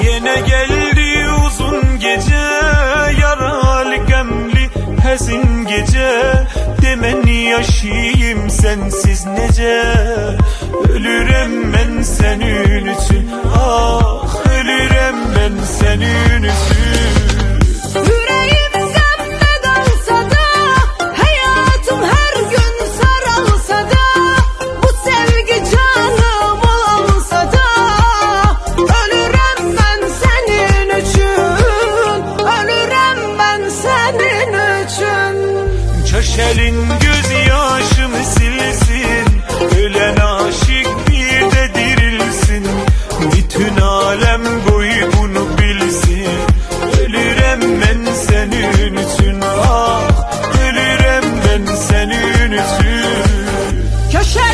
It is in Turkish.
Yine geldi uzun gece Yaralı gemli hezin gece. Demen yaşayayım sensiz nece? Ölürüm ben için Ah Şaşelin gözyaşımı silsin. Ölen aşık bir de dirilsin. Bütün alem boyu bunu bilsin. Ölürem ben seni unutun ah Ölürem ben seni unutun Köşe!